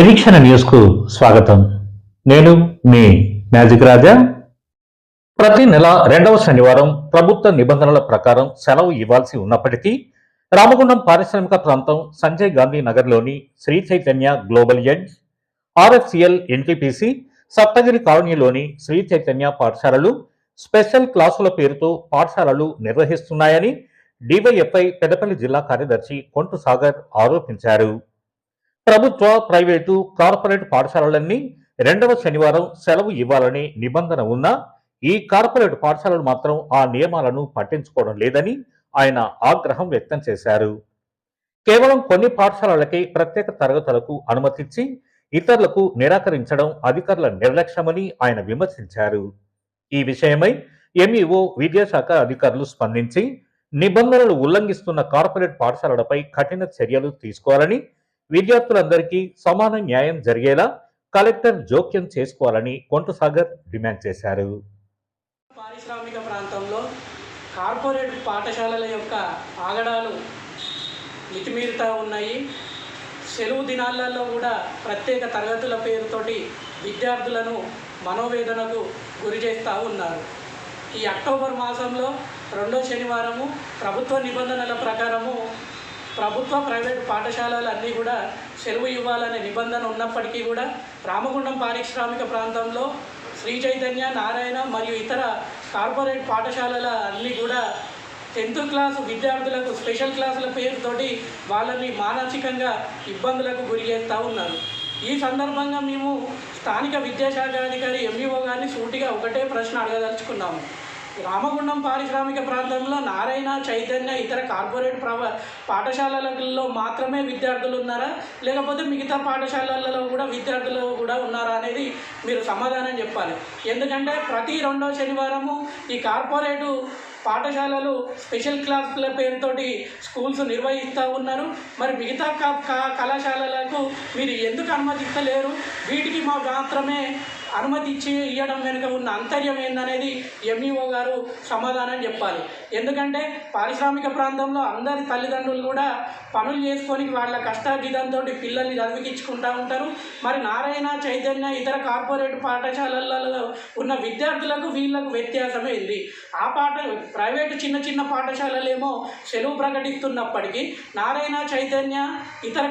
నిరీక్షణ న్యూస్కు స్వాగతం. నేను మీ మ్యాజిక్ రాజా. ప్రతి నెల రెండవ శనివారం ప్రభుత్వ నిబంధనల ప్రకారం సెలవు ఇవ్వాల్సి ఉన్నప్పటికీ రామగుండం పారిశ్రామిక ప్రాంతం సంజయ్ గాంధీ నగర్లోని Sri Chaitanya global edge RFCL NTPC Saptagiri కాలనీలోని శ్రీ చైతన్య పాఠశాలలు స్పెషల్ క్లాసుల పేరుతో పాఠశాలలు నిర్వహిస్తున్నాయని డివైఎఫ్ఐ పెద్దపల్లి జిల్లా కార్యదర్శి కొంటు సాగర్ ఆరోపించారు. ప్రభుత్వ ప్రైవేటు కార్పొరేట్ పాఠశాలలన్నీ రెండవ శనివారం సెలవు ఇవ్వాలని నిబంధన ఉన్నా ఈ కార్పొరేట్ పాఠశాలలు మాత్రం ఆ నియమాలను పట్టించుకోవడం లేదని ఆయన ఆగ్రహం వ్యక్తం చేశారు. కేవలం కొన్ని పాఠశాలలకే ప్రత్యేక తరగతులకు అనుమతిచ్చి ఇతరులకు నిరాకరించడం అధికారుల నిర్లక్ష్యమని ఆయన విమర్శించారు. ఈ విషయమై ఎంఈఓ విద్యాశాఖ అధికారులు స్పందించి నిబంధనలు ఉల్లంఘిస్తున్న కార్పొరేట్ పాఠశాలలపై కఠిన చర్యలు తీసుకోవాలని విద్యార్థులందరికీ సమాన న్యాయం జరిగేలా కలెక్టర్ జోక్యం చేసుకోవాలని కొంటసాగర్ డిమాండ్ చేశారు. పారిశ్రామిక ప్రాంతంలో కార్పొరేట్ పాఠశాలల యొక్క ఆగడాలు మితిమీరుతూ ఉన్నాయి. సెలవు దినాలలో కూడా ప్రత్యేక తరగతుల పేరుతోటి విద్యార్థులను మనోవేదనకు గురి చేస్తూ ఉన్నారు. ఈ అక్టోబర్ మాసంలో రెండో శనివారము ప్రభుత్వ నిబంధనల ప్రకారము ప్రభుత్వ ప్రైవేటు పాఠశాలలు అన్నీ కూడా సెలవు ఇవ్వాలనే నిబంధన ఉన్నప్పటికీ కూడా రామగుండం పారిశ్రామిక ప్రాంతంలో శ్రీ చైతన్య నారాయణ మరియు ఇతర కార్పొరేట్ పాఠశాలల అన్నీ కూడా టెన్త్ క్లాస్ విద్యార్థులకు స్పెషల్ క్లాసుల పేరుతోటి వాళ్ళని మానసికంగా ఇబ్బందులకు గురి చేస్తూ ఉన్నారు. ఈ సందర్భంగా మేము స్థానిక విద్యాశాఖ అధికారి ఎంఈఓ గారిని సూటిగా ఒకటే ప్రశ్న అడగదలుచుకున్నాము. రామగుండం పారిశ్రామిక ప్రాంతంలో నారాయణ చైతన్య ఇతర కార్పొరేట్ ప్రవ పాఠశాలలలో మాత్రమే విద్యార్థులు ఉన్నారా? లేకపోతే మిగతా పాఠశాలలలో కూడా విద్యార్థులు కూడా ఉన్నారా అనేది మీరు సమాధానం చెప్పాలి. ఎందుకంటే ప్రతి రెండో శనివారము ఈ కార్పొరేటు పాఠశాలలు స్పెషల్ క్లాసుల పేరుతోటి స్కూల్స్ నిర్వహిస్తూ ఉన్నారు. మరి మిగతా క- క- కళాశాలలకు మీరు ఎందుకు అనుమతిస్తలేరు వీటికి మా మాత్రమే అనుమతి ఇచ్చి ఇవ్వడం వెనుక ఉన్న అంతర్యం ఏందనేది ఎంఈఓ గారు సమాధానం చెప్పాలి. ఎందుకంటే పారిశ్రామిక ప్రాంతంలో అందరి తల్లిదండ్రులు కూడా పనులు చేసుకొని వాళ్ళ కష్టార్జితంతో పిల్లల్ని చదివికించుకుంటూ ఉంటారు. మరి నారాయణ చైతన్య ఇతర కార్పొరేట్ పాఠశాలలలో ఉన్న విద్యార్థులకు వీళ్ళకు వ్యత్యాసమే ఉంది ఆ పాఠ ప్రైవేటు చిన్న చిన్న పాఠశాలలేమో సెలవు ప్రకటిస్తున్నప్పటికీ నారాయణ చైతన్య ఇతర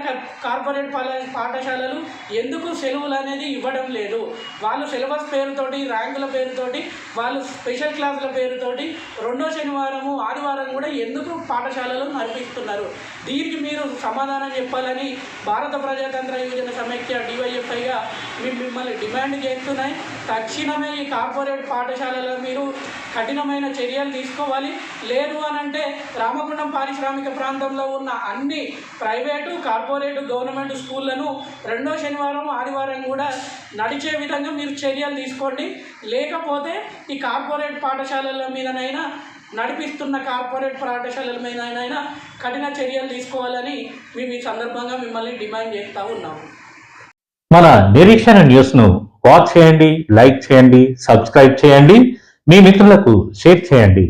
కార్పొరేట్ పాఠశాలలు ఎందుకు సెలవులు అనేది ఇవ్వడం లేదు? వాళ్ళు సిలబస్ పేరుతోటి ర్యాంకుల పేరుతోటి వాళ్ళు స్పెషల్ క్లాసుల పేరుతోటి రెండో శనివారము వారం కూడా ఎందుకు పాఠశాలలు నడిపిస్తున్నారు? దీనికి మీరు సమాధానం చెప్పాలని భారత ప్రజాతంత్ర యోజన సమైక్య డివైఎఫ్ఐగా మేము మిమ్మల్ని డిమాండ్ చేస్తున్నాయి. తక్షణమే ఈ కార్పొరేట్ పాఠశాలలో మీరు కఠినమైన చర్యలు తీసుకోవాలి. లేదు అని అంటే రామగుండం పారిశ్రామిక ప్రాంతంలో ఉన్న అన్ని ప్రైవేటు కార్పొరేటు గవర్నమెంట్ స్కూళ్ళను రెండో శనివారం ఆదివారం కూడా నడిచే విధంగా మీరు చర్యలు తీసుకోండి. లేకపోతే ఈ కార్పొరేట్ పాఠశాలల మీదనైనా నడిపిస్తున్న కార్పొరేట్ పాఠశాలల మీదనైనా కఠిన చర్యలు తీసుకోవాలని మేము ఈ సందర్భంగా మిమ్మల్ని డిమాండ్ చేస్తూ ఉన్నాము మన నిరీక్షణ న్యూస్ను వాచ్ చేయండి లైక్ చేయండి సబ్స్క్రైబ్ చేయండి. మీ మిత్రులకు షేర్ చేయండి.